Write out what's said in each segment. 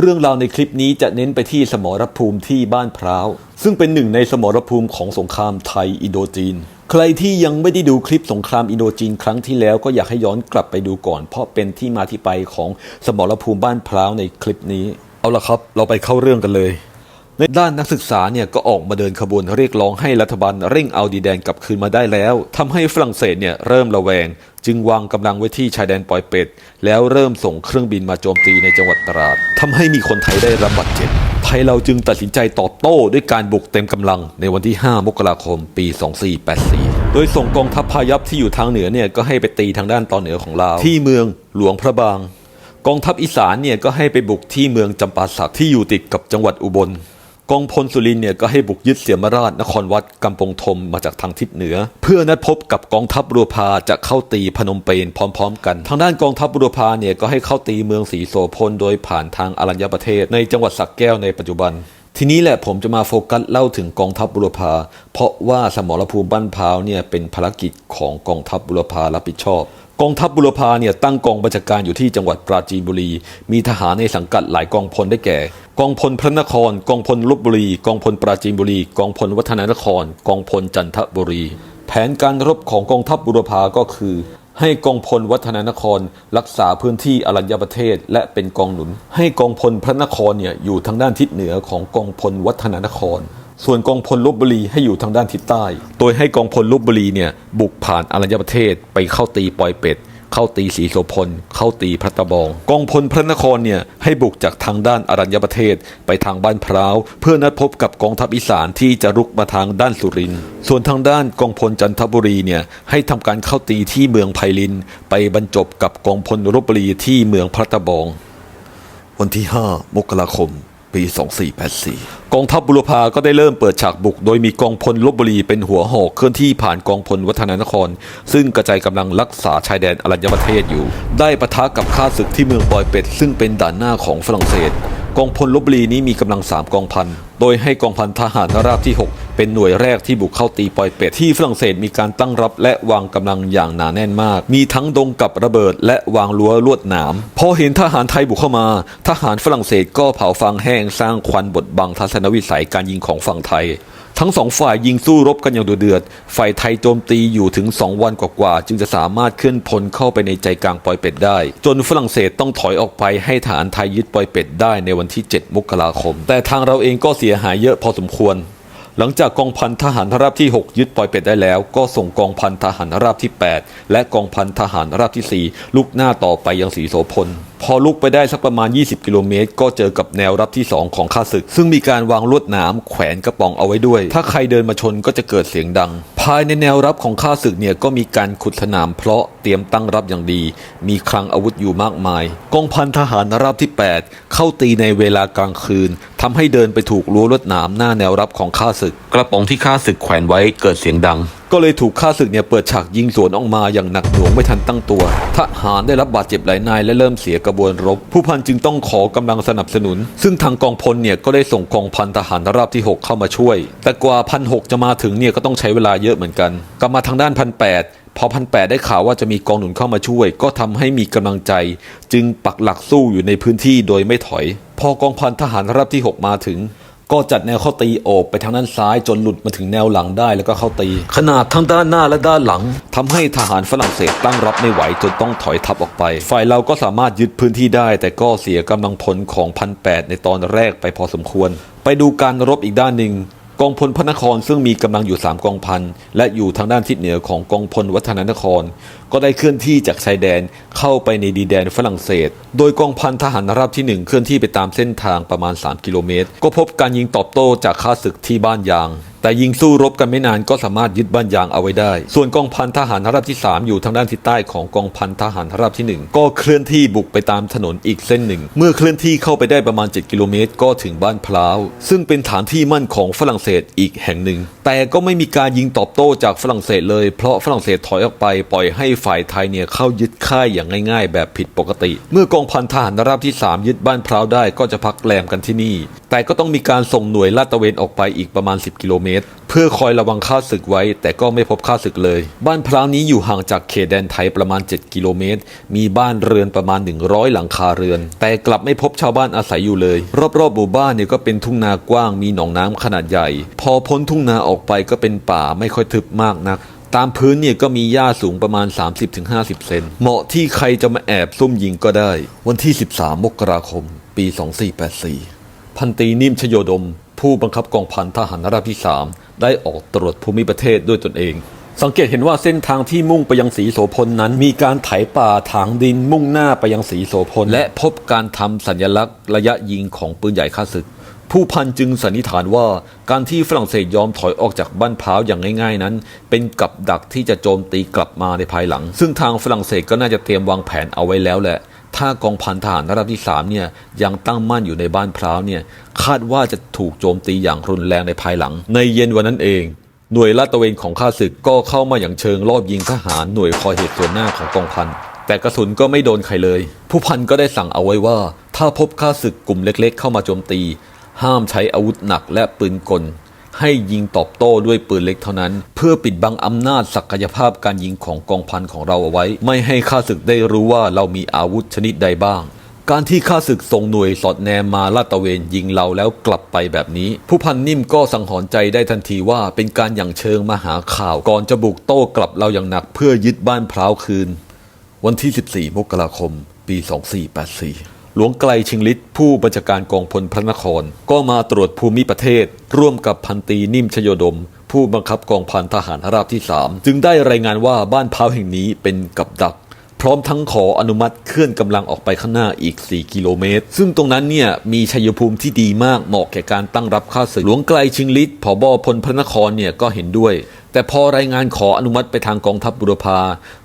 เรื่องราวในคลิปนี้จะเน้นไปที่สมรภูมิที่บ้านพร้าว ซึ่งเป็นหนึ่งในสมรภูมิของสงครามไทยอินโดจีน ใครที่ยังไม่ได้ดูคลิปสงครามอินโดจีนครั้งที่แล้วก็อยากให้ย้อนกลับไปดูก่อน เพราะเป็นที่มาที่ไปของสมรภูมิบ้านพร้าวในคลิปนี้ เอาละครับ เราไปเข้าเรื่องกันเลย ในด้านนักศึกษาเนี่ยก็ออกมาเดินขบวนเรียกร้องให้รัฐบาลเร่งเอาดีแดนกลับคืนมาได้แล้วทำให้ฝรั่งเศสเนี่ยเริ่มระแวง จึงวางกำลังไว้ที่ชายแดนปอยเป็ด แล้วเริ่มส่งเครื่องบินมาโจมตีในจังหวัดตราดทำให้มีคนไทยได้รับบาดเจ็บไทยเราจึงตัดสินใจตอบโต้ด้วยการบุกเต็มกำลังในวันที่ 5 มกราคม ปี 2484 โดยส่งกองทัพพายัพที่อยู่ทางเหนือเนี่ยก็ให้ไปตีทางด้านตอนเหนือของลาวที่เมืองหลวงพระบาง กองทัพอีสานเนี่ยก็ให้ไปบุกที่เมืองจำปาสักที่อยู่ติดกับจังหวัดอุบล กองพลสุรินเนี่ยก็ให้บุกยึดเสียมราชนครวัดกำปงธมมาจากทางทิศเหนือ เพื่อนัดพบกับกองทัพบัวพาจะเข้าตีพนมเปญพร้อม ๆ กัน ทางด้านกองทัพบัวพาเนี่ยก็ให้เข้าตีเมืองศรีโสพลโดยผ่านทางอรัญญประเทศ ในจังหวัดสักแก้วในปัจจุบันทีนี้แหละผมจะมาโฟกัสเล่าถึงกองทัพบุรพาเพราะว่าสมรภูมิบ้านพาวเนี่ยเป็นภารกิจของกองทัพบุรพารับผิดชอบ กองทัพบุรพาเนี่ยตั้งกองบัญชาการอยู่ที่จังหวัดปราจีนบุรี มีทหารในสังกัดหลายกองพลได้แก่ กองพลพระนคร กองพลลบบุรี กองพลปราจีนบุรี กองพลวัฒนานคร กองพลจันทบุรี แผนการรบของกองทัพบุรพาก็คือ ให้กองพลวัฒนานคร รักษาพื้นที่อรัญญประเทศและเป็นกองหนุน ให้กองพลพระนครเนี่ยอยู่ทางด้านทิศเหนือของกองพลวัฒนานคร ส่วนกองพลลบบุรีให้อยู่ทางด้านทิศใต้ โดยให้กองพลลบบุรีเนี่ยบุกผ่านอรัญญประเทศไปเข้าตีปอยเป็ด เข้าตีศรีโสพล เข้าตีพระตะบอง กองพลพระนครเนี่ยให้บุกจากทางด้านอรัญญประเทศไปทางบ้านพร้าว เพื่อนัดพบกับกองทัพอีสานที่จะรุกมาทางด้านสุรินทร์ ส่วนทางด้านกองพลจันทบุรีเนี่ยให้ทำการเข้าตีที่เมืองไพลิน ไปบรรจบกับกองพลรบบุรีที่เมืองพระตะบอง วันที่ 5 มกราคม ปี 2484กองทัพบุรพาก็ได้เริ่มเปิดฉากบุก โดยมีกองพลลบบุรีเป็นหัวหอกเคลื่อนที่ผ่านกองพลวัฒนานคร ซึ่งกระจายกำลังรักษาชายแดนอรัญญประเทศอยู่ ได้ปะทะกับข้าศึกที่เมืองปอยเป็ด ซึ่งเป็นด่านหน้าของฝรั่งเศส กองพลลบบุรีนี้มีกำลัง 3 กองพันโดยให้กองพันทหารราบที่ 6 เป็นหน่วยแรกที่บุกเข้าตีปอยเป็ดที่ฝรั่งเศสมีการตั้งรับและวางกำลังอย่างหนาแน่นมาก มีทั้งดงกับระเบิดและวางรั้วลวดหนามพอเห็นทหารไทยบุกเข้ามา ทหารฝรั่งเศสก็เผาฟางแห้งสร้างควันบดบังทัศนวิสัยการยิงของฝั่งไทย ทั้งสองฝ่ายยิงสู้รบกันอย่างดุเดือด ฝ่ายไทยโจมตีอยู่ถึง 2 วันกว่าๆ จึงจะสามารถเคลื่อนพลเข้าไปในใจกลางปอยเป็ดได้ จนฝรั่งเศสต้องถอยออกไปให้ฐานไทยยึดปอยเป็ดได้ในวันที่ 7 มกราคม แต่ทางเราเองก็เสียหายเยอะพอสมควรหลังจากกองพันทหารราบที่ 6 ยึดปอยเป็ดได้แล้ว ก็ส่งกองพันทหารราบที่ 8 และกองพันทหารราบที่ 4 ลุกหน้าต่อไปยังสีโสพลพอลุกไปได้สักประมาณ 20 กิโลเมตร ก็เจอกับแนวรับที่ 2 ของข้าศึก ซึ่งมีการวางลวดหนามแขวนกระป๋องเอาไว้ด้วย ถ้าใครเดินมาชนก็จะเกิดเสียงดัง ภายในแนวรับของข้าศึกเนี่ยก็มีการขุดสนามเพาะเตรียมตั้งรับอย่างดี มีคลังอาวุธอยู่มากมาย กองพันทหารราบที่ 8 เข้าตีในเวลากลางคืนทำให้เดินไปถูกรั้วลวดหนามหน้าแนวรับของข้าศึก กระป๋องที่ข้าศึกแขวนไว้เกิดเสียงดัง ก็เลยถูกข้าศึกเนี่ยเปิดฉากยิงสวนออกมาอย่างหนักหน่วงไม่ทันตั้งตัว ทหารได้รับบาดเจ็บหลายนายและเริ่มเสียกระบวนรบ ผู้พันจึงต้องขอกำลังสนับสนุน ซึ่งทางกองพลเนี่ยก็ได้ส่งกองพันทหารราบที่ 6 เข้ามาช่วย แต่กว่าพันหจะมาถึงเนี่ยก็ต้องใช้เวลาเยอะเหมือนกัน กลับมาทางด้านพันแพอพันแปดได้ข่าวว่าจะมีกองหนุนเข้ามาช่วย ก็ทำให้มีกำลังใจ จึงปักหลักสู้อยู่ในพื้นที่โดยไม่ถอย พอกองพันทหารราบที่ 6 มาถึง ก็จัดแนวเข้าตีโอบไปทางด้านซ้ายจนหลุดมาถึงแนวหลังได้แล้วก็เข้าตี ขนาดทั้งด้านหน้าและด้านหลังทำให้ทหารฝรั่งเศสตั้งรับไม่ไหวจนต้องถอยทับออกไป ฝ่ายเราก็สามารถยึดพื้นที่ได้ แต่ก็เสียกำลังพลของพันแในตอนแรกไปพอสมควร ไปดูการรบอีกด้านหนึ่ง กองพลพระนครซึ่งมีกำลังอยู่ 3 กองพันและอยู่ทางด้านทิศเหนือของกองพลวัฒนนคร ก็ได้เคลื่อนที่จากชายแดนเข้าไปในดีแดนฝรั่งเศส โดยกองพันทหารราบที่ 1 เคลื่อนที่ไปตามเส้นทางประมาณ 3 กิโลเมตร ก็พบการยิงตอบโต้จากข้าศึกที่บ้านยางแต่ยิงสู้รบกันไม่นานก็สามารถยึดบ้านยางเอาไว้ได้ ส่วนกองพันทหารราบที่ 3 อยู่ทางด้านทิศใต้ของกองพันทหารราบที่ 1 ก็เคลื่อนที่บุกไปตามถนนอีกเส้นหนึ่ง เมื่อเคลื่อนที่เข้าไปได้ประมาณ 7 กิโลเมตร ก็ถึงบ้านพร้าว ซึ่งเป็นฐานที่มั่นของฝรั่งเศสอีกแห่งหนึ่ง แต่ก็ไม่มีการยิงตอบโต้จากฝรั่งเศสเลย เพราะฝรั่งเศสถอยออกไปปล่อยให้ฝ่ายไทยเนี่ยเข้ายึดค่ายอย่างง่าย ๆ แบบผิดปกติ เมื่อกองพันทหารราบที่ 3 ยึดบ้านพร้าวได้ก็จะพักแรมกันที่นี่ แต่ก็ต้องมีการส่งหน่วยลาดตระเวนออกไปอีกประมาณ 10 กิโลเมเมตร เพื่อคอยระวังข้าศึกไว้ แต่ก็ไม่พบข้าศึกเลย บ้านพร้าวนี้อยู่ห่างจากเขตแดนไทยประมาณ 7 กิโลเมตร มีบ้านเรือนประมาณ 100 หลังคาเรือน แต่กลับไม่พบชาวบ้านอาศัยอยู่เลย รอบๆหมู่บ้านเนี่ยก็เป็นทุ่งนากว้างมีหนองน้ำขนาดใหญ่ พอพ้นทุ่งนาออกไปก็เป็นป่าไม่ค่อยทึบมากนักตามพื้นเนี่ยก็มีหญ้าสูงประมาณ 30-50 เซน เหมาะที่ใครจะมาแอบซุ่มยิงก็ได้ วันที่ 13 มกราคม ปี 2484 พันตีนิ่มชโยดม ผู้บังคับกองพันทหารราบที่ 3 ได้ออกตรวจภูมิประเทศด้วยตนเอง สังเกตเห็นว่าเส้นทางที่มุ่งไปยังสีโสพลนั้น มีการไถป่าถางดินมุ่งหน้าไปยังสีโสพล และพบการทำสัญลักษณ์ระยะยิงของปืนใหญ่ข้าศึก ผู้พันจึงสันนิษฐานว่าการที่ฝรั่งเศสยอมถอยออกจากบ้านพร้าวอย่างง่าย ๆนั้น เป็นกับดักที่จะโจมตีกลับมาในภายหลัง ซึ่งทางฝรั่งเศสก็น่าจะเตรียมวางแผนเอาไว้แล้วแหละ ถ้ากองพันทหารระดับที่3เนี่ยยังตั้งมั่นอยู่ในบ้านพร้าวเนี่ยคาดว่าจะถูกโจมตีอย่างรุนแรงในภายหลัง ในเย็นวันนั้นเอง หน่วยลาดตระเวนของข้าศึกก็เข้ามาอย่างเชิงรอบยิงทหารหน่วยคอยเหตุส่วนหน้าของกองพันแต่กระสุนก็ไม่โดนใครเลย ผู้พันก็ได้สั่งเอาไว้ว่า ถ้าพบข้าศึกกลุ่มเล็ก ๆ เข้ามาโจมตี ห้ามใช้อาวุธหนักและปืนกล ให้ยิงตอบโต้ด้วยปืนเล็กเท่านั้น เพื่อปิดบังอำนาจศักยภาพการยิงของกองพันของเราเอาไว้ ไม่ให้ข้าศึกได้รู้ว่าเรามีอาวุธชนิดใดบ้าง การที่ข้าศึกส่งหน่วยสอดแนมมาลาดตระเวนยิงเราแล้วกลับไปแบบนี้ ผู้พันนิ่มก็สังหรณ์ใจได้ทันทีว่าเป็นการอย่างเชิงมาหาข่าว ก่อนจะบุกโต้กลับเราอย่างหนักเพื่อยึดบ้านพร้าวคืน วันที่ 14 มกราคม ปี 2484 หลวงไกลชิงฤทธิ์ผู้บัญชาการกองพลพระนคร ก็มาตรวจภูมิประเทศ ร่วมกับพันตรีนิ่มชโยดม ผู้บังคับกองพันทหารราบที่ 3 จึงได้รายงานว่าบ้านพร้าวแห่งนี้เป็นกับดัก พร้อมทั้งขออนุมัติเคลื่อนกำลังออกไปข้างหน้าอีก 4 กิโลเมตร ซึ่งตรงนั้นเนี่ยมีชัยภูมิที่ดีมากเหมาะแก่การตั้งรับข้าศึกหลวงไกลชิงฤทธิ์ผบพลพระนครเนี่ยก็เห็นด้วย แต่พอรายงานขออนุมัติไปทางกองทัพบุรพา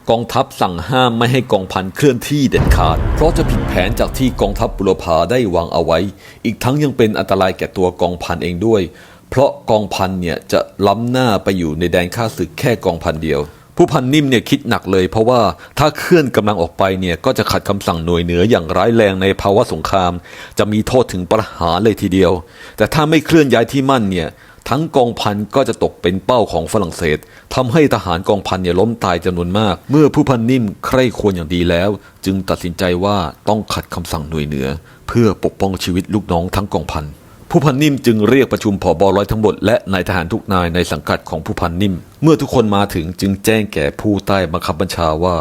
กองทัพสั่งห้ามไม่ให้กองพันเคลื่อนที่เด็ดขาด เพราะจะผิดแผนจากที่กองทัพบุรพาได้วางเอาไว้ อีกทั้งยังเป็นอันตรายแก่ตัวกองพันเองด้วย เพราะกองพันเนี่ยจะล้ำหน้าไปอยู่ในแดนข้าศึกแค่กองพันเดียว ผู้พันนิ่มเนี่ยคิดหนักเลย เพราะว่าถ้าเคลื่อนกำลังออกไปเนี่ยก็จะขัดคำสั่งหน่วยเหนืออย่างร้ายแรงในภาวะสงคราม จะมีโทษถึงประหารเลยทีเดียว แต่ถ้าไม่เคลื่อนย้ายที่มั่นเนี่ย ทั้งกองพันก็จะตกเป็นเป้าของฝรั่งเศสทำให้ทหารกองพันเนี่ยล้มตายจำนวนมาก เมื่อผู้พันนิ่มใคร่ควรอย่างดีแล้ว จึงตัดสินใจว่าต้องขัดคำสั่งหน่วยเหนือ เพื่อปกป้องชีวิตลูกน้องทั้งกองพันผู้พันนิ่มจึงเรียกประชุมผอบอร้อยทั้งหมดและนายทหารทุกนายในสังกัดของผู้พันนิ่ม เมื่อทุกคนมาถึงจึงแจ้งแก่ผู้ใต้บังคับบัญชาว่า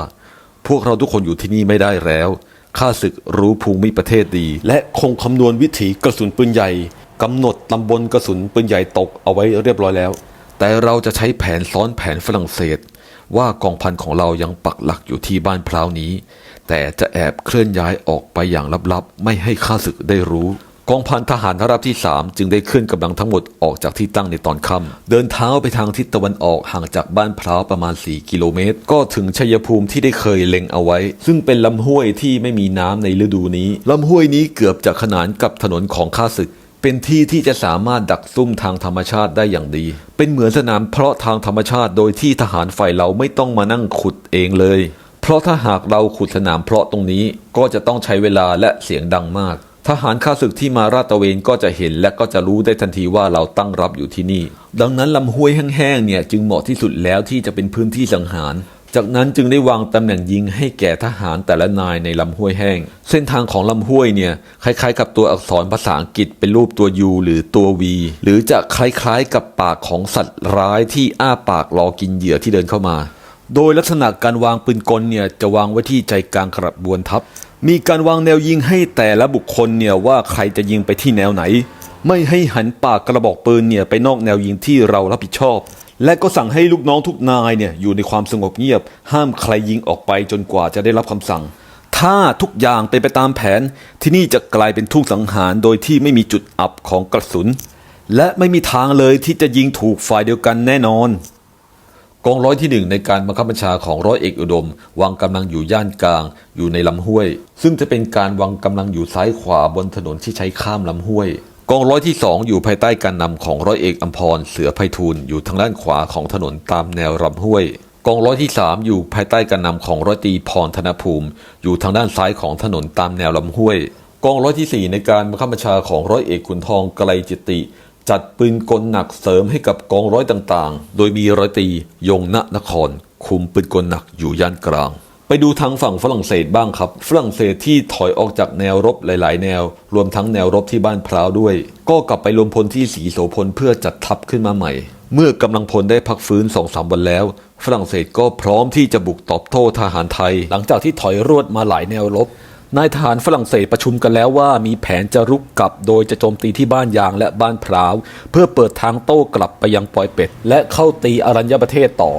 พวกเราทุกคนอยู่ที่นี่ไม่ได้แล้วข้าศึกรู้ภูมิประเทศดี และคงคำนวณวิถีกระสุนปืนใหญ่ กำหนดตำบลกระสุนปืนใหญ่ตกเอาไว้เรียบร้อยแล้ว แต่เราจะใช้แผนซ้อนแผนฝรั่งเศส ว่ากองพันของเรายังปักหลักอยู่ที่บ้านพร้าวนี้ แต่จะแอบเคลื่อนย้ายออกไปอย่างลับๆ ไม่ให้ข้าศึกได้รู้กองพันทหารทรับที่ 3 จึงได้เคลื่อนกำลังทั้งหมดออกจากที่ตั้งในตอนค่ำเดินเท้าไปทางทิศตะวันออกห่างจากบ้านพร้าวประมาณ 4 กิโลเมตร ก็ถึงชัยภูมิที่ได้เคยเล็งเอาไว้ ซึ่งเป็นลำห้วยที่ไม่มีน้ำในฤดูนี้ลำห้วยนี้เกือบจะขนานกับถนนของข้าศึก เป็นที่ที่จะสามารถดักซุ่มทางธรรมชาติได้อย่างดี เป็นเหมือนสนามเพาะทางธรรมชาติโดยที่ทหารฝ่ายเราไม่ต้องมานั่งขุดเองเลย เพราะถ้าหากเราขุดสนามเพาะตรงนี้ก็จะต้องใช้เวลาและเสียงดังมาก ทหารข้าศึกที่มาราตระเวนก็จะเห็นและก็จะรู้ได้ทันทีว่าเราตั้งรับอยู่ที่นี่ ดังนั้นลำห้วยแห้งๆเนี่ยจึงเหมาะที่สุดแล้วที่จะเป็นพื้นที่สังหาร จากนั้นจึงได้วางตำแหน่งยิงให้แก่ทหารแต่ละนายในลำห้วยแห้ง เส้นทางของลำห้วยเนี่ยคล้ายๆ กับตัวอักษรภาษาอังกฤษเป็นรูปตัว U หรือตัว V หรือจะคล้ายๆกับปากของสัตว์ร้ายที่อ้าปากรอกินเหยื่อที่เดินเข้ามา โดยลักษณะการวางปืนกลเนี่ยจะวางไว้ที่ใจกลางกระบวนทัพ มีการวางแนวยิงให้แต่ละบุคคลเนี่ยว่าใครจะยิงไปที่แนวไหน ไม่ให้หันปากกระบอกปืนเนี่ยไปนอกแนวยิงที่เรารับผิดชอบ และก็สั่งให้ลูกน้องทุกนายเนี่ยอยู่ในความสงบเงียบ ห้ามใครยิงออกไปจนกว่าจะได้รับคำสั่ง ถ้าทุกอย่างเป็นไปตามแผนที่นี่จะกลายเป็นทุ่งสังหารโดยที่ไม่มีจุดอับของกระสุน และไม่มีทางเลยที่จะยิงถูกฝ่ายเดียวกันแน่นอน กองร้อยที่หนึ่งในการบังคับบัญชาของร้อยเอกอุดม วางกำลังอยู่ย่านกลาง อยู่ในลำห้วย ซึ่งจะเป็นการวางกำลังอยู่ซ้ายขวาบนถนนที่ใช้ข้ามลำห้วย กองร้อยที่สองอยู่ภายใต้การนำของร้อยเอกอัมพรเสือไพฑูรย์อยู่ทางด้านขวาของถนนตามแนวลำห้วย กองร้อยที่สามอยู่ภายใต้การนำของร้อยตีพรธนภูมิ อยู่ทางด้านซ้ายของถนนตามแนวลำห้วย กองร้อยที่สี่ในการบังคับบัญชาของร้อยเอกขุนทองไกลจิตติ จัดปืนกลหนักเสริมให้กับกองร้อยต่างๆ โดยมีร้อยตียงณนคร คุมปืนกลหนักอยู่ย่านกลาง ไปดูทางฝั่งฝรั่งเศสบ้างครับ ฝรั่งเศสที่ถอยออกจากแนวรบหลาย ๆ แนว รวมทั้งแนวรบที่บ้านพร้าวด้วย ก็กลับไปรวมพลที่สีโสพลเพื่อจัดทัพขึ้นมาใหม่ เมื่อกำลังพลได้พักฟื้นสองสามวันแล้ว ฝรั่งเศสก็พร้อมที่จะบุกตอบโต้ทหารไทย หลังจากที่ถอยรวดมาหลายแนวรบนายทหารฝรั่งเศสประชุมกันแล้วว่ามีแผนจะรุกกลับโดยจะโจมตีที่บ้านยางและบ้านพร้าว เพื่อเปิดทางโต้กลับไปยังปอยเป็ด และเข้าตีอรัญญประเทศต่อ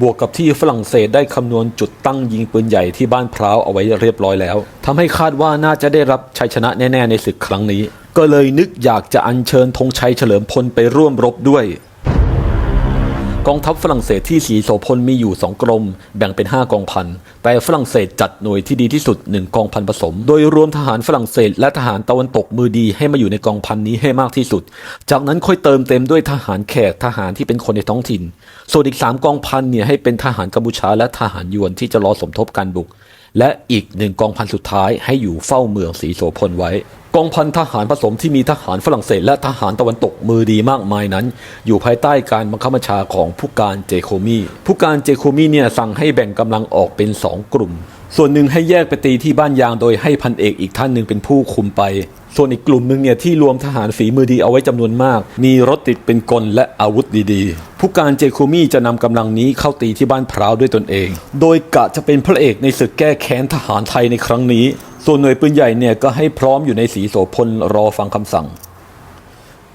บวกกับที่ฝรั่งเศสได้คำนวณจุดตั้งยิงปืนใหญ่ที่บ้านพร้าวเอาไว้เรียบร้อยแล้วทำให้คาดว่าน่าจะได้รับชัยชนะแน่ ๆ ในศึกครั้งนี้ ก็เลยนึกอยากจะอัญเชิญธงชัยเฉลิมพลไปร่วมรบด้วย กองทัพฝรั่งเศสที่สีโสพลมีอยู่ 2 กรม แบ่งเป็น 5 กองพัน แต่ฝรั่งเศสจัดหน่วยที่ดีที่สุด 1 กองพันผสม โดยรวมทหารฝรั่งเศสและทหารตะวันตกมือดีให้มาอยู่ในกองพันนี้ให้มากที่สุด จากนั้นค่อยเติมเต็มด้วยทหารแขกทหารที่เป็นคนในท้องถิ่น ส่วนอีก 3 กองพันเนี่ยให้เป็นทหารกัมพูชาและทหารยวนที่จะรอสมทบการบุก และอีกหนึ่งกองพันสุดท้ายให้อยู่เฝ้าเมืองศรีโสพลไว้ กองพันทหารผสมที่มีทหารฝรั่งเศสและทหารตะวันตกมือดีมากมายนั้น อยู่ภายใต้การบังคับบัญชาของผู้การเจโคมีผู้การเจโคมีเนี่ยสั่งให้แบ่งกำลังออกเป็น 2 กลุ่ม ส่วนหนึ่งให้แยกไปตีที่บ้านยางโดยให้พันเอกอีกท่านหนึ่งเป็นผู้คุมไป ส่วนอีกกลุ่มหนึ่งเนี่ยที่รวมทหารฝีมือดีเอาไว้จำนวนมาก มีรถติดเป็นกลและอาวุธดีๆ ผู้การเจโคมีจะนำกำลังนี้เข้าตีที่บ้านพร้าวด้วยตนเอง โดยกะจะเป็นพระเอกในศึกแก้แค้นทหารไทยในครั้งนี้ ส่วนหน่วยปืนใหญ่เนี่ยก็ให้พร้อมอยู่ในสีโสพลรอฟังคำสั่ง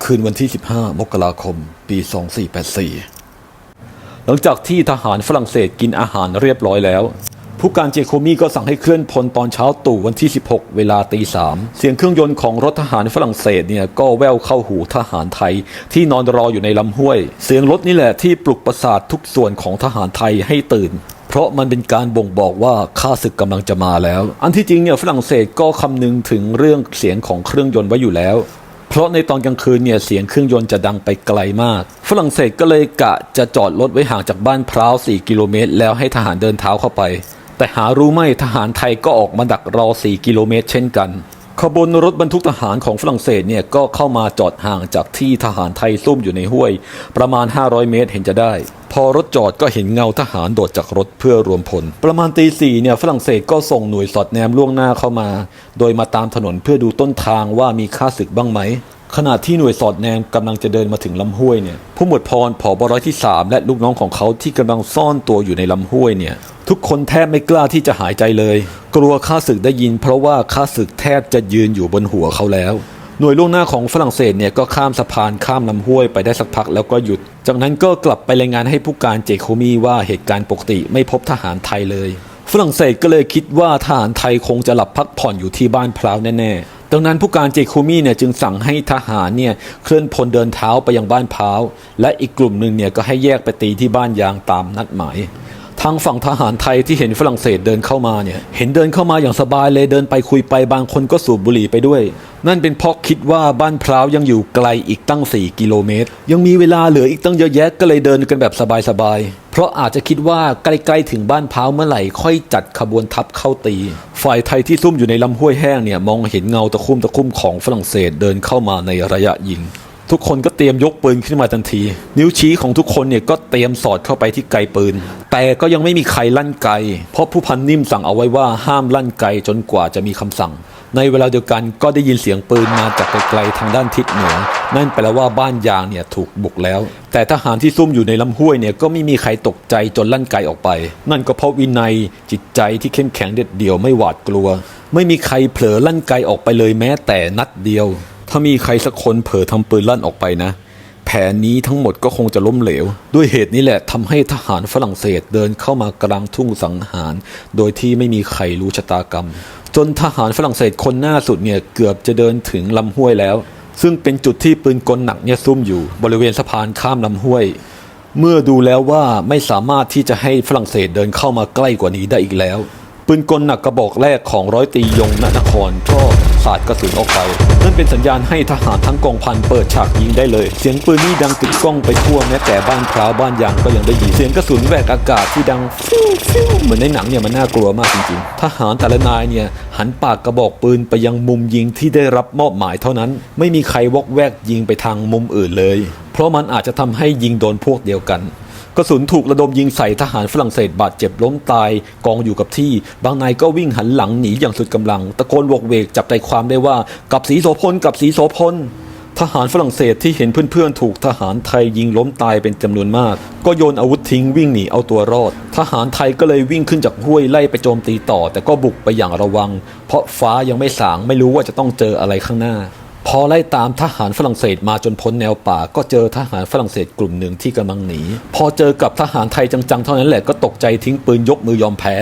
คืนวันที่ 15 มกราคม ปี 2484 หลังจากที่ทหารฝรั่งเศสกินอาหารเรียบร้อยแล้ว ผู้การเจโคมีก็สั่งให้เคลื่อนพลตอนเช้าตู่วันที่ 16 เวลาตีสามเสียงเครื่องยนต์ของรถทหารฝรั่งเศสเนี่ยก็แว่วเข้าหูทหารไทย ที่นอนรออยู่ในลำห้วย เสียงรถนี่แหละที่ปลุกประสาททุกส่วนของทหารไทยให้ตื่น เพราะมันเป็นการบ่งบอกว่าข้าศึกกำลังจะมาแล้ว อันที่จริงเนี่ยฝรั่งเศสก็คำนึงถึงเรื่องเสียงของเครื่องยนต์ไว้อยู่แล้ว เพราะในตอนกลางคืนเนี่ยเสียงเครื่องยนต์จะดังไปไกลมาก ฝรั่งเศสก็เลยกะจะจอดรถไว้ห่างจากบ้านพร้าว4กิโลเมตร แล้วให้ทหารเดินเท้าเข้าไป แต่หารู้ไหมทหารไทยก็ออกมาดักรอ 4 กิโลเมตร เช่นกันขบวนรถบรรทุกทหารของฝรั่งเศสเนี่ยก็เข้ามาจอดห่างจากที่ทหารไทยซุ่มอยู่ในห้วย ประมาณ 500 เมตรเห็นจะได้ พอรถจอดก็เห็นเงาทหารโดดจากรถเพื่อรวมพล ประมาณตีสี่เนี่ยฝรั่งเศสก็ส่งหน่วยสอดแนมล่วงหน้าเข้ามา โดยมาตามถนนเพื่อดูต้นทางว่ามีค่าศึกบ้างไหมขณะที่หน่วยสอดแนมกำลังจะเดินมาถึงลำห้วยเนี่ยผู้หมวดพรผอบร้อยที่ 3 และลูกน้องของเขาที่กำลังซ่อนตัวอยู่ในลำห้วยเนี่ยทุกคนแทบไม่กล้าที่จะหายใจเลย กลัวข้าศึกได้ยิน เพราะว่าข้าศึกแทบจะยืนอยู่บนหัวเขาแล้ว หน่วยล่วงหน้าของฝรั่งเศสเนี่ยก็ข้ามสะพานข้ามลำห้วยไปได้สักพักแล้วก็หยุด จากนั้นก็กลับไปรายงานให้ผู้การเจโคมีว่าเหตุการณ์ปกติไม่พบทหารไทยเลย ฝรั่งเศสก็เลยคิดว่าทหารไทยคงจะหลับพักผ่อนอยู่ที่บ้านพร้าวแน่ๆดังนั้นผู้การเจคูมีเนี่ยจึงสั่งให้ทหารเนี่ยเคลื่อนพลเดินเท้าไปยังบ้านพร้าวและอีกกลุ่มหนึ่งเนี่ยก็ให้แยกไปตีที่บ้านยางตามนัดหมาย ทางฝั่งทหารไทยที่เห็นฝรั่งเศสเดินเข้ามาเนี่ย เห็นเดินเข้ามาอย่างสบายเลยเดินไปคุยไปบางคนก็สูบบุหรี่ไปด้วย นั่นเป็นเพราะคิดว่าบ้านพร้าวยังอยู่ไกลอีกตั้ง 4 กิโลเมตร ยังมีเวลาเหลืออีกตั้งเยอะแยะก็เลยเดินกันแบบสบายๆเพราะอาจจะคิดว่าใกล้ๆถึงบ้านพร้าวเมื่อไหร่ค่อยจัดขบวนทัพเข้าตี ฝ่ายไทยที่ซุ่มอยู่ในลำห้วยแห้งเนี่ยมองเห็นเงาตะคุ่มตะคุ่มของฝรั่งเศสเดินเข้ามาในระยะยิง ทุกคนก็เตรียมยกปืนขึ้นมาทันที นิ้วชี้ของทุกคนเนี่ยก็เตรียมสอดเข้าไปที่ไกปืน แต่ก็ยังไม่มีใครลั่นไกเพราะผู้พันนิ่มสั่งเอาไว้ว่าห้ามลั่นไกจนกว่าจะมีคำสั่ง ในเวลาเดียวกันก็ได้ยินเสียงปืนมาจากไกลๆทางด้านทิศเหนือ นั่นแปลว่าบ้านยางเนี่ยถูกบุกแล้ว แต่ทหารที่ซุ่มอยู่ในลำห้วยเนี่ยก็ไม่มีใครตกใจจนลั่นไกออกไป นั่นก็เพราะวินัยจิตใจที่เข้มแข็งเด็ดเดี่ยวไม่หวาดกลัว ไม่มีใครเผลอลั่นไกออกไปเลยแม้แต่นัดเดียว ถ้ามีใครสักคนเผลอทำปืนลั่นออกไปนะ แผนนี้ทั้งหมดก็คงจะล้มเหลว ด้วยเหตุนี้แหละทำให้ทหารฝรั่งเศสเดินเข้ามากลางทุ่งสังหาร โดยที่ไม่มีใครรู้ชะตากรรม จนทหารฝรั่งเศสคนหน้าสุดเนี่ยเกือบจะเดินถึงลำห้วยแล้ว ซึ่งเป็นจุดที่ปืนกลหนักเนี่ยซุ่มอยู่ บริเวณสะพานข้ามลำห้วย เมื่อดูแล้วว่าไม่สามารถที่จะให้ฝรั่งเศสเดินเข้ามาใกล้กว่านี้ได้อีกแล้ว ปืนกลหนักกระบอกแรกของร้อยตียงณนครก็ สาดกระสุนออกไป นั่นเป็นสัญญาณให้ทหารทั้งกองพันเปิดฉากยิงได้เลย เสียงปืนนี่ดังกึกก้องไปทั่วแม้แต่บ้านพร้าวบ้านยางก็ยังได้ยิน เสียงกระสุนแหวกอากาศที่ดังฟิวฟิวเหมือนในหนังเนี่ยมันน่ากลัวมากจริงๆ ทหารแต่ละนายเนี่ยหันปากกระบอกปืนไปยังมุมยิงที่ได้รับมอบหมายเท่านั้น ไม่มีใครวอกแวกยิงไปทางมุมอื่นเลย เพราะมันอาจจะทำให้ยิงโดนพวกเดียวกัน กระสุนถูกระดมยิงใส่ทหารฝรั่งเศสบาดเจ็บล้มตายกองอยู่กับที่ บางนายก็วิ่งหันหลังหนีอย่างสุดกำลัง ตะโกนวกเวกจับใจความได้ว่ากับสีโสพลกับสีโสพลทหารฝรั่งเศสที่เห็นเพื่อนๆ ถูกทหารไทยยิงล้มตายเป็นจำนวนมาก ก็โยนอาวุธทิ้งวิ่งหนีเอาตัวรอด ทหารไทยก็เลยวิ่งขึ้นจากห้วยไล่ไปโจมตีต่อ แต่ก็บุกไปอย่างระวัง เพราะฟ้ายังไม่สางไม่รู้ว่าจะต้องเจออะไรข้างหน้า พอไล่ตามทหารฝรั่งเศสมาจนพ้นแนวป่า ก็เจอทหารฝรั่งเศสกลุ่มหนึ่งที่กำลังหนี พอเจอกับทหารไทยจังๆ เท่านั้นแหละก็ตกใจทิ้งปืนยกมือยอมแพ้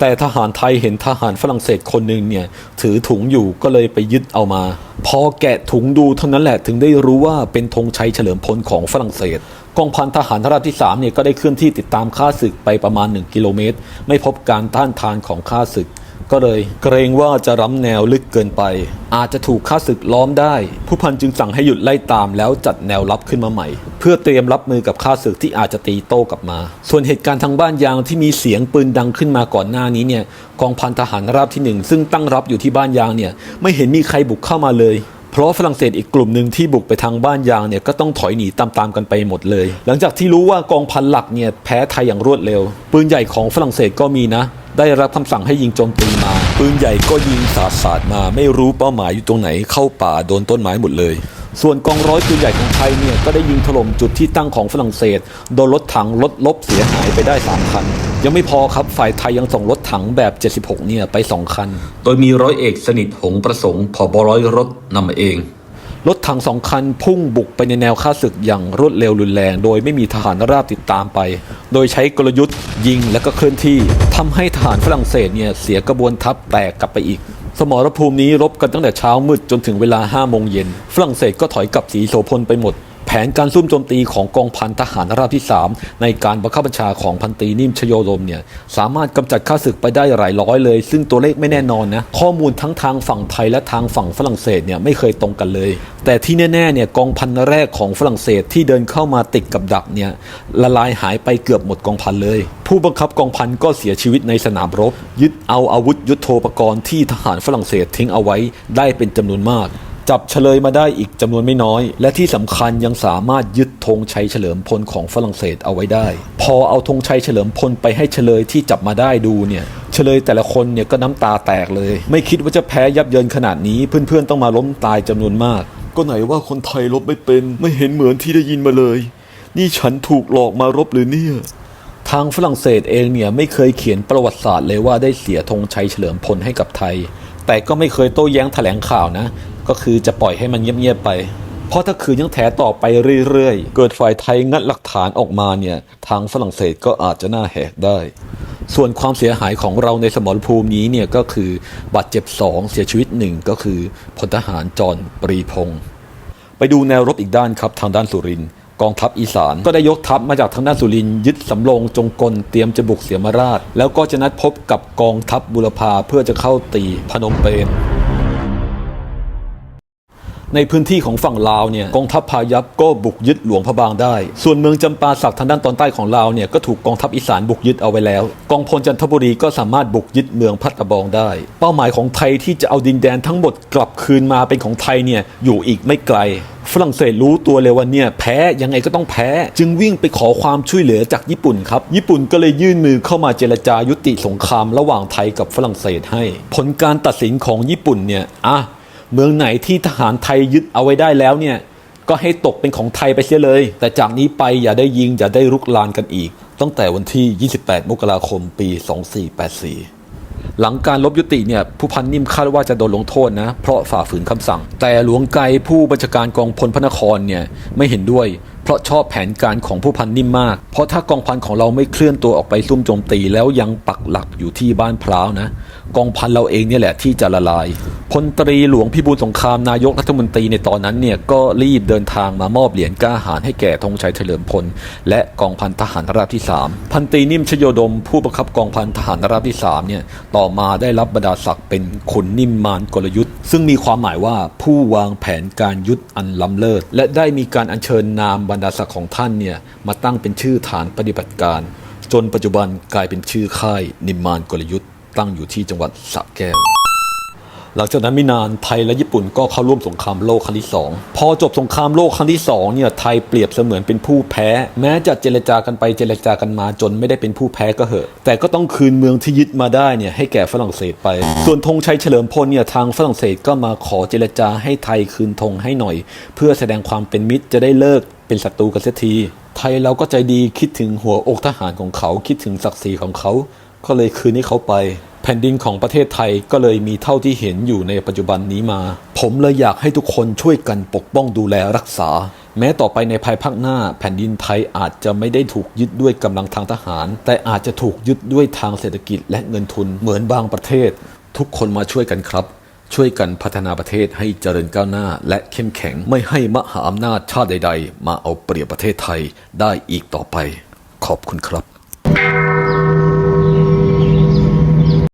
แต่ทหารไทยเห็นทหารฝรั่งเศสคนหนึ่งเนี่ยถือถุงอยู่ก็เลยไปยึดเอามา พอแกะถุงดูเท่านั้นแหละถึงได้รู้ว่าเป็นธงชัยเฉลิมพลของฝรั่งเศสกองพันทหารราบที่3เนี่ยก็ได้เคลื่อนที่ติดตามข้าศึกไปประมาณ 1 กิโลเมตร ไม่พบการต้านทานของข้าศึก ก็เลยเกรงว่าจะล้ำแนวลึกเกินไป อาจจะถูกข้าศึกล้อมได้ ผู้พันจึงสั่งให้หยุดไล่ตามแล้วจัดแนวรับขึ้นมาใหม่ เพื่อเตรียมรับมือกับข้าศึกที่อาจจะตีโต้กลับมา ส่วนเหตุการณ์ทางบ้านยางที่มีเสียงปืนดังขึ้นมาก่อนหน้านี้เนี่ยกองพันทหารราบที่หนึ่งซึ่งตั้งรับอยู่ที่บ้านยางเนี่ยไม่เห็นมีใครบุกเข้ามาเลยเพราะฝรั่งเศสอีกกลุ่มหนึ่งที่บุกไปทางบ้านยางเนี่ยก็ต้องถอยหนีตามๆกันไปหมดเลย หลังจากที่รู้ว่ากองพันหลักเนี่ยแพ้ไทยอย่างรวดเร็ว ปืนใหญ่ของฝรั่งเศสก็มีนะ ได้รับคำสั่งให้ยิงโจมตีมา ปืนใหญ่ก็ยิงสาดสาดมา ไม่รู้เป้าหมายอยู่ตรงไหนเข้าป่าโดนต้นไม้หมดเลย ส่วนกองร้อยปืนใหญ่ของไทยเนี่ยก็ได้ยิงถล่มจุดที่ตั้งของฝรั่งเศส โดนรถถังรถลบเสียหายไปได้สามคันยังไม่พอครับฝ่ายไทยยังส่งรถถังแบบ 76 เนี่ยไป 2 คัน โดยมีร้อยเอกสนิทหงประสงค์ผบร้อยรถนำมาเอง รถถังสองคันพุ่งบุกไปในแนวค่าศึกอย่างรวดเร็วรุนแรง โดยไม่มีทหารราบติดตามไป โดยใช้กลยุทธ์ยิงและก็เคลื่อนที่ทำให้ทหารฝรั่งเศสเนี่ยเสียกระบวนทัพแตกกลับไปอีก สมรภูมินี้รบกันตั้งแต่เช้ามืดจนถึงเวลา5โมงเย็นฝรั่งเศสก็ถอยกลับสีโสพลไปหมด นการซุ่มโจมตีของกองพันทหารราบที่ 3 ในการบังคับบัญชาของพันตรีนิ่มชโยลมเนี่ยสามารถกำจัดข้าศึกไปได้หลายร้อยเลย ซึ่งตัวเลขไม่แน่นอนนะ ข้อมูลทั้งทางฝั่งไทยและทางฝั่งฝรั่งเศสเนี่ยไม่เคยตรงกันเลย แต่ที่แน่ๆเนี่ยกองพันแรกของฝรั่งเศสที่เดินเข้ามาติดกับดักเนี่ยละลายหายไปเกือบหมดกองพันเลย ผู้บังคับกองพันก็เสียชีวิตในสนามรบ ยึดเอาอาวุธยุโทโธปกรณ์ที่ทหารฝรั่งเศสทิ้งเอาไว้ได้เป็นจำนวนมาก จับเฉลยมาได้อีกจำนวนไม่น้อย และที่สำคัญยังสามารถยึดธงชัยเฉลิมพลของฝรั่งเศสเอาไว้ได้ พอเอาธงชัยเฉลิมพลไปให้เฉลยที่จับมาได้ดูเนี่ยเฉลยแต่ละคนเนี่ยก็น้ำตาแตกเลย ไม่คิดว่าจะแพ้ยับเยินขนาดนี้เพื่อนๆต้องมาล้มตายจำนวนมาก ก็ไหนว่าคนไทยรบไม่เป็นไม่เห็นเหมือนที่ได้ยินมาเลย นี่ฉันถูกหลอกมารบหรือเนี่ยทางฝรั่งเศสเองเนี่ยไม่เคยเขียนประวัติศาสตร์เลยว่าได้เสียธงชัยเฉลิมพลให้กับไทย แต่ก็ไม่เคยโต้แย้งแถลงข่าวนะ ก็คือจะปล่อยให้มันเงียบๆไป เพราะถ้าคืนยังแถต่อไปเรื่อยๆ เกิดฝ่ายไทยงัดหลักฐานออกมาเนี่ยทางฝรั่งเศสก็อาจจะหน้าแหกได้ ส่วนความเสียหายของเราในสมรภูมินี้เนี่ยก็คือบาดเจ็บ 2 เสียชีวิตหนึ่งก็คือพลทหารจอนปรีพงศ์ไปดูแนวรบอีกด้านครับทางด้านสุรินทร์กองทัพอีสานก็ได้ยกทัพมาจากทางด้านสุรินทร์ยึดสำโรงจงกลเตรียมจะบุกเสียมราช แล้วก็จะนัดพบกับกองทัพบุรพาเพื่อจะเข้าตีพนมเปญ ในพื้นที่ของฝั่งลาวเนี่ยกองทัพพายัพก็บุกยึดหลวงพระบางได้ ส่วนเมืองจำปาสักทางด้านตอนใต้ของลาวเนี่ยก็ถูกกองทัพอีสานบุกยึดเอาไว้แล้ว กองพลจันทบุรีก็สามารถบุกยึดเมืองพัตตบองได้ เป้าหมายของไทยที่จะเอาดินแดนทั้งหมดกลับคืนมาเป็นของไทยเนี่ยอยู่อีกไม่ไกลฝรั่งเศสรู้ตัวเลยว่าเนี่ยแพ้ยังไงก็ต้องแพ้ จึงวิ่งไปขอความช่วยเหลือจากญี่ปุ่นครับ ญี่ปุ่นก็เลยยื่นมือเข้ามาเจรจายุติสงครามระหว่างไทยกับฝรั่งเศสให้ ผลการตัดสินของญี่ปุ่นเนี่ยอะ เมืองไหนที่ทหารไทยยึดเอาไว้ได้แล้วเนี่ยก็ให้ตกเป็นของไทยไปเสียเลย แต่จากนี้ไปอย่าได้ยิง อย่าได้รุกรานกันอีก ตั้งแต่วันที่ 28 มกราคม ปี 2484 หลังการลบยุติเนี่ยผู้พันนิ่มคาดว่าจะโดนลงโทษนะ เพราะฝ่าฝืนคำสั่ง แต่หลวงไกรผู้บัญชาการกองพลพระนครเนี่ยไม่เห็นด้วย เพราะชอบแผนการของผู้พันนิ่มมาก เพราะถ้ากองพันของเราไม่เคลื่อนตัวออกไปซุ่มโจมตีแล้วยังปักหลักอยู่ที่บ้านพร้าวนะ กองพันเราเองเนี่ยแหละที่จะละลายพลตรีหลวงพิบูลสงครามนายกรัฐมนตรีในตอนนั้นเนี่ยก็รีบเดินทางมามอบเหรียญกล้าหาญให้แก่ธงชัยเฉลิมพล และกองพันทหารราบที่ 3 พันตรีนิ่มชโยดม ผู้บังคับกองพันทหารราบที่3เนี่ยต่อมาได้รับบรรดาศักดิ์เป็นขุนนิ่มมารกลยุทธ์ ซึ่งมีความหมายว่าผู้วางแผนการยุทธอันล้ำเลิศและได้มีการอัญเชิญนามบรรดาศักดิ์ของท่านเนี่ยมาตั้งเป็นชื่อฐานปฏิบัติการ จนปัจจุบันกลายเป็นชื่อค่ายนิมมานกลยุทธ์ ตั้งอยู่ที่จังหวัดสระแก้ว หลังจากนั้นไม่นานไทยและญี่ปุ่นก็เข้าร่วมสงครามโลกครั้งที่สองพอจบสงครามโลกครั้งที่สองเนี่ยไทยเปรียบเสมือนเป็นผู้แพ้ แม้จะเจรจากันไปเจรจากันมาจนไม่ได้เป็นผู้แพ้ก็เหอะ แต่ก็ต้องคืนเมืองที่ยึดมาได้เนี่ยให้แก่ฝรั่งเศสไป ส่วนธงชัยเฉลิมพลเนี่ยทางฝรั่งเศสก็มาขอเจรจาให้ไทยคืนธงให้หน่อย เพื่อแสดงความเป็นมิตรจะได้เลิกเป็นศัตรูกันเสียทีไทยเราก็ใจดีคิดถึงหัวอกทหารของเขาคิดถึงศักดิ์ศรีของเขา ก็เลยคืนให้เขาไป แผ่นดินของประเทศไทยก็เลยมีเท่าที่เห็นอยู่ในปัจจุบันนี้มา ผมเลยอยากให้ทุกคนช่วยกันปกป้องดูแลรักษา แม้ต่อไปในภายภาคหน้า แผ่นดินไทยอาจจะไม่ได้ถูกยึดด้วยกำลังทางทหาร แต่อาจจะถูกยึดด้วยทางเศรษฐกิจและเงินทุนเหมือนบางประเทศ ทุกคนมาช่วยกันครับช่วยกันพัฒนาประเทศให้เจริญก้าวหน้า และเข้มแข็งไม่ให้มหาอำนาจชาติใด ๆ มาเอาเปรียบประเทศไทยได้อีกต่อไป ขอบคุณครับ